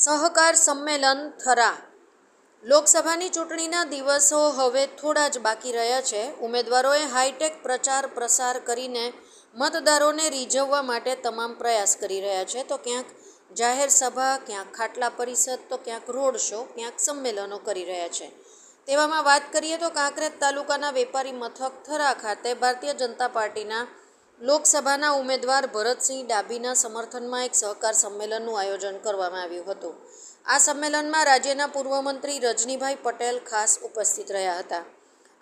સહકાર સંમેલન થરા. લોકસભાની ચૂંટણીના દિવસો હવે થોડા જ બાકી રહ્યા છે. ઉમેદવારોએ હાઈટેક પ્રચાર પ્રસાર કરીને મતદારોને રીઝવવા માટે તમામ પ્રયાસ કરી રહ્યા છે. તો ક્યાંક જાહેર સભા, ક્યાંક ખાટલા પરિષદ, તો ક્યાંક રોડ શો, ક્યાંક સંમેલનો કરી રહ્યા છે. તેવામાં વાત કરીએ તો કાંકરેજ તાલુકાના વેપારી મથક થરા ખાતે ભારતીય જનતા પાર્ટીના લોકસભાના ઉમેદવાર ભરતસિંહ ડાભીના સમર્થનમાં એક સહકાર સંમેલનનું આયોજન કરવામાં આવ્યું હતું. આ સંમેલનમાં રાજ્યના પૂર્વ મંત્રી રજનીભાઈ પટેલ ખાસ ઉપસ્થિત રહ્યા હતા.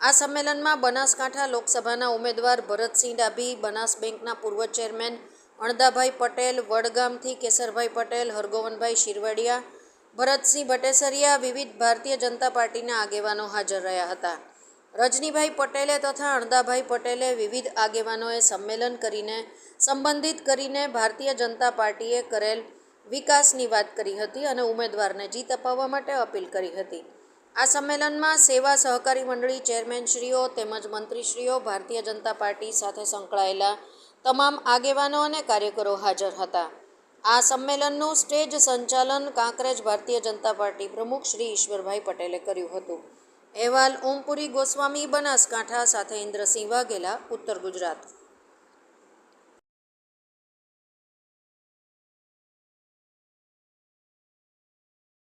આ સંમેલનમાં બનાસકાંઠા લોકસભાના ઉમેદવાર ભરતસિંહ ડાભી, બનાસ બેંકના પૂર્વ ચેરમેન અણદાભાઈ પટેલ, વડગામથી કેસરભાઈ પટેલ, હરગોવનભાઈ શિરવડિયા, ભરતસિંહ ભટેસરિયા વિવિધ ભારતીય જનતા પાર્ટીના આગેવાનો હાજર રહ્યા હતા. રજનીભાઈ પટેલે તથા અણદાભાઈ પટેલે વિવિધ આગેવાનોએ સંમેલન કરીને, સંબંધિત કરીને ભારતીય જનતા પાર્ટીએ કરેલ વિકાસની વાત કરી હતી અને ઉમેદવારને જીત અપાવવા માટે અપીલ કરી હતી. આ સંમેલનમાં સેવા સહકારી મંડળી ચેરમેનશ્રીઓ તેમજ મંત્રીશ્રીઓ ભારતીય જનતા પાર્ટી સાથે સંકળાયેલા તમામ આગેવાનો અને કાર્યકરો હાજર હતા. આ સંમેલનનું સ્ટેજ સંચાલન કાંકરેજ ભારતીય જનતા પાર્ટી પ્રમુખ શ્રી ઈશ્વરભાઈ પટેલે કર્યું હતું. અહેવાલ ઓમપુરી ગોસ્વામી બનાસકાંઠા સાથે ઇન્દ્રસિંહ વાઘેલા ઉત્તર ગુજરાત.